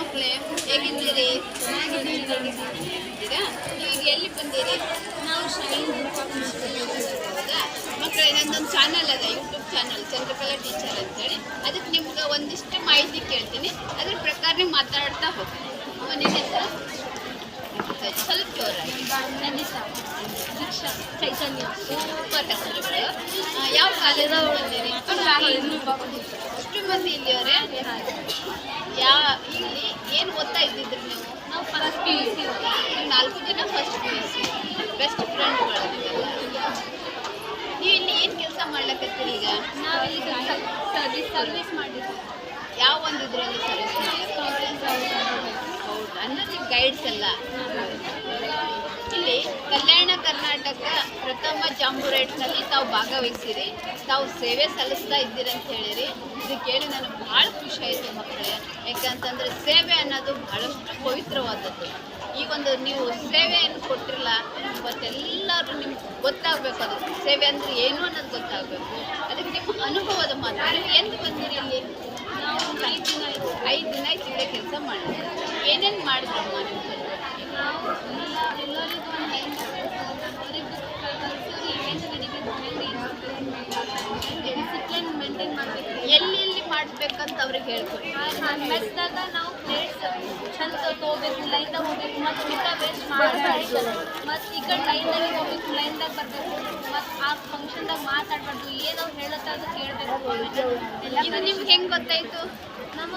ಮಕ್ಕಳೇ ಹೇಗಿದ್ದೀರಿ? ನೀವು ಈಗ ಎಲ್ಲಿ ಬಂದಿರಿ? ನಾವು ಶೈನ್ ಮಕ್ಕಳೇ ನಂದೊಂದು ಚಾನಲ್ ಅದ ಯೂಟ್ಯೂಬ್ ಚಾನಲ್ ಚಂದ್ರಕಲಾ ಟೀಚರ್ ಅಂತೇಳಿ. ಅದಕ್ಕೆ ನಿಮ್ಗೆ ಒಂದಿಷ್ಟು ಮಾಹಿತಿ ಕೇಳ್ತೀನಿ. ಅದ್ರ ಪ್ರಕಾರ ನೀವು ಮಾತಾಡ್ತಾ ಹೋಗಿ. ನಿನ್ನ ಹೆಸರು ಸ್ವಲ್ಪ ಜೋರಾಗಿ. ದೀಕ್ಷಾ ಚೈತನ್ಯ. ಸೂಪರ್ ಯಾವ ಕಾಲೇಜ್ ಬಂದಿರಿ? ಎಷ್ಟು ಮಂದಿ ಇಲ್ಲಿಯವರೇ? ಏನು ಓದ್ತಾ ಇದ್ದಿದ್ರಿ ನೀವು? ನಾವು ಫಸ್ಟ್ ಪಿ ಯು ಸಿ ನೀವು ನಾಲ್ಕು ಜನ first P U C best ಫ್ರೆಂಡ್ಗಳು ನೀವು ಇಲ್ಲಿ ಏನು ಕೆಲಸ ಮಾಡ್ಲಕತ್ತೀರಿ ಈಗ? ನಾವು ಈಗ ಸರ್ವಿಸ್ ಸರ್ವಿಸ್ ಮಾಡಿದ್ವಿ. ಯಾವ ಒಂದು ಇದರಲ್ಲಿ ಸರ್ವಿಸ್ ಹೌದು ನೀವು ಗೈಡ್ಸ್ ಅಲ್ಲ ಇಲ್ಲಿ ಕಲ್ಯಾಣ ಕರ್ನಾಟಕ ಪ್ರಥಮ ಜಾಂಬುರೇಟ್ನಲ್ಲಿ ತಾವು ಭಾಗವಹಿಸಿರಿ. ತಾವು ಸೇವೆ ಸಲ್ಲಿಸ್ತಾ ಇದ್ದೀರಂತ ಹೇಳಿರಿ. ಇದು ಕೇಳಿ ನನಗೆ ಭಾಳ ಖುಷಿ ಆಯಿತು ಮಕ್ಕಳೇ. ಯಾಕಂತಂದರೆ ಸೇವೆ ಅನ್ನೋದು ಬಹಳಷ್ಟು ಪವಿತ್ರವಾದದ್ದು. ಈ ಒಂದು ನೀವು ಸೇವೆಯನ್ನು ಕೊಟ್ಟಿರಲ್ಲ, ಇವತ್ತೆಲ್ಲರೂ ನಿಮ್ಗೆ ಗೊತ್ತಾಗಬೇಕು ಅದು. ಸೇವೆ ಅಂದರೆ ಏನು ಅನ್ನೋದು ಗೊತ್ತಾಗಬೇಕು. ಅದಕ್ಕೆ ನಿಮ್ಮ ಅನುಭವದ ಮಾತು. ಎಂದು ಬಂದಿರಿ ಇಲ್ಲಿ? ನಾವು ಐದು ದಿನ ಐದು ದಿನ ಇಲ್ಲೇ ಕೆಲಸ ಮಾಡಿದ್ರಿ ಏನೇನು ಮಾಡಿದ್ರು ನೀವು ಎಲ್ಲ ಎಲ್ಲರಿಗೂ ಒಂದು ಡಿಸಿಪ್ಲಿನ್ ಮೇಂಟೈನ್ ಮಾಡಬೇಕು ಎಲ್ಲಿ ಎಲ್ಲಿ ಮಾಡಿಸ್ಬೇಕಂತ ಅವ್ರಿಗೆ ಹೇಳ್ಕೊಡಿ. ಮೆಸ್ದಾಗ ನಾವು ಪ್ಲೇಟ್ಸ್ ಚಂದ ತೊಗೋಬೇಕು ಲೈನ್ದಾಗ ಹೋಗ್ಬೇಕು ಮತ್ತು ಊಟ ವೇಸ್ಟ್ ಮಾಡಬಾರ್ದು ಮತ್ತು ಈ ಕಡೆ ಲೈನ್ದಾಗ ಹೋಗ್ಬೇಕು ಲೈನ್ದಾಗ ಬರಬೇಕು ಮತ್ತು ಆ ಫಂಕ್ಷನ್ದಾಗ ಮಾತಾಡಬಾರ್ದು ಏನು ಹೇಳುತ್ತಾ ಅದು ಕೇಳಬೇಕು. ಇದು ನಿಮ್ಗೆ ಹೆಂಗೆ ಗೊತ್ತಾಯ್ತು? ನಮ್ಮ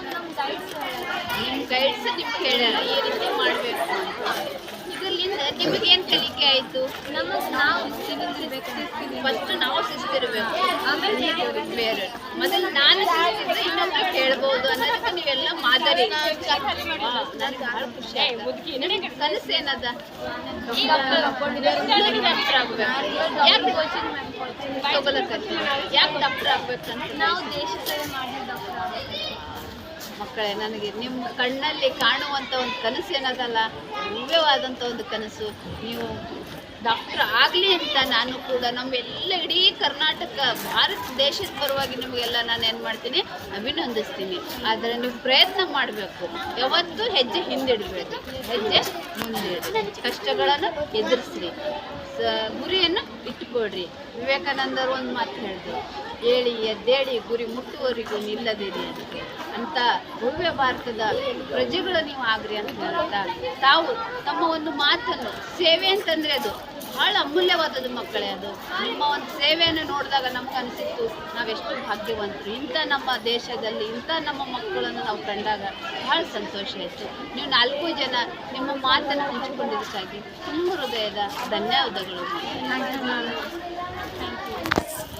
ಗೈಡ್ಸ್ ನಿಮ್ಗೆ ಹೇಳ್ಯಾರ ಈ ರೀತಿ ಮಾಡಬೇಕು ಇದರಿಂದ ನಿಮಗೆ ಏನು ಕಲಿಕೆ ಆಯಿತು? ನಮಗೆ ನಾವು ಫಸ್ಟ್ ನಾವು ಶಿಸ್ತಿರ್ಬೇಕು ಆಮೇಲೆ ಬೇರೆ. ಮೊದಲು ನಾನು ಶಿಸ್ತಿದ್ರೆ ಇನ್ನೊಬ್ರು ಕೇಳ್ಬೋದು ಅನ್ನೋದಕ್ಕೆ ನೀವೆಲ್ಲ ಮಾದರಿ. ನನಗೆ ಭಾಳ ಖುಷಿ ಆಯ್ತು. ಕನಸು ಏನದ? ಡಾಕ್ಟರ್ ಆಗಬೇಕು. ಯಾಕೆ ಕೋಚಿಂಗ್ ಯಾಕೆ ಡಾಕ್ಟರ್ ಆಗ್ಬೇಕಂತ? ನಾವು ದೇಶ ಸೇವೆ ಮಾಡಿ ಡಾಕ್ಟರ್ ಮಕ್ಕಳೇ, ನನಗೆ ನಿಮ್ಮ ಕಣ್ಣಲ್ಲಿ ಕಾಣುವಂಥ ಒಂದು ಕನಸು ಏನದಲ್ಲ? ಭವ್ಯವಾದಂಥ ಒಂದು ಕನಸು. ನೀವು ಡಾಕ್ಟರ್ ಆಗಲಿ ಅಂತ ನಾನು ಕೂಡ ನಮ್ಮೆಲ್ಲ ಇಡೀ ಕರ್ನಾಟಕ, ಭಾರತ ದೇಶದ ಪರವಾಗಿ ನಿಮಗೆಲ್ಲ ನಾನು ಏನು ಮಾಡ್ತೀನಿ? ಅಭಿನಂದಿಸ್ತೀನಿ. ಆದರೆ ನೀವು ಪ್ರಯತ್ನ ಮಾಡಬೇಕು. ಯಾವತ್ತೂ ಹೆಜ್ಜೆ ಹಿಂದಿಡಬೇಕು. ಹೆಜ್ಜೆ ಮುಂದಿಡಿ. ಕಷ್ಟಗಳನ್ನು ಎದುರಿಸ್ರಿ. ಗುರಿಯನ್ನು ಇಟ್ಟುಕೊಡ್ರಿ ವಿವೇಕಾನಂದರು ಒಂದು ಮಾತು ಹೇಳಿದ್ರು. ಹೇಳಿ, ಎದ್ದೇಳಿ ಗುರಿ ಮುಟ್ಟುವವರಿಗೂ ನಿಲ್ಲದಿರಿ ಅದಕ್ಕೆ ಅಂತ ಭವ್ಯ ಭಾರತದ ಪ್ರಜೆಗಳು ನೀವು ಆಗ್ರಿ ಅಂತ ಹೇಳ್ತಾ ತಾವು ತಮ್ಮ ಒಂದು ಮಾತನ್ನು ಸೇವೆ ಅಂತಂದರೆ ಅದು. ಭಾಳ ಅಮೂಲ್ಯವಾದದ್ದು ಮಕ್ಕಳೇ ಅದು. ನಿಮ್ಮ ಒಂದು ಸೇವೆಯನ್ನು ನೋಡಿದಾಗ ನಮ್ಗೆ ಅನಿಸಿತ್ತು ನಾವೆಷ್ಟು ಭಾಗ್ಯವಂತರು. ಇಂಥ ನಮ್ಮ ದೇಶದಲ್ಲಿ ಇಂಥ ನಮ್ಮ ಮಕ್ಕಳನ್ನು ನಾವು ಕಂಡಾಗ ಬಹಳ ಸಂತೋಷ ಆಯಿತು. ನೀವು ನಾಲ್ಕು ಜನ ನಿಮ್ಮ ಮಾತನ್ನು ಹಂಚಿಕೊಂಡಿದ್ದಕ್ಕಾಗಿ ತುಂಬ ಹೃದಯದ ಧನ್ಯವಾದಗಳು.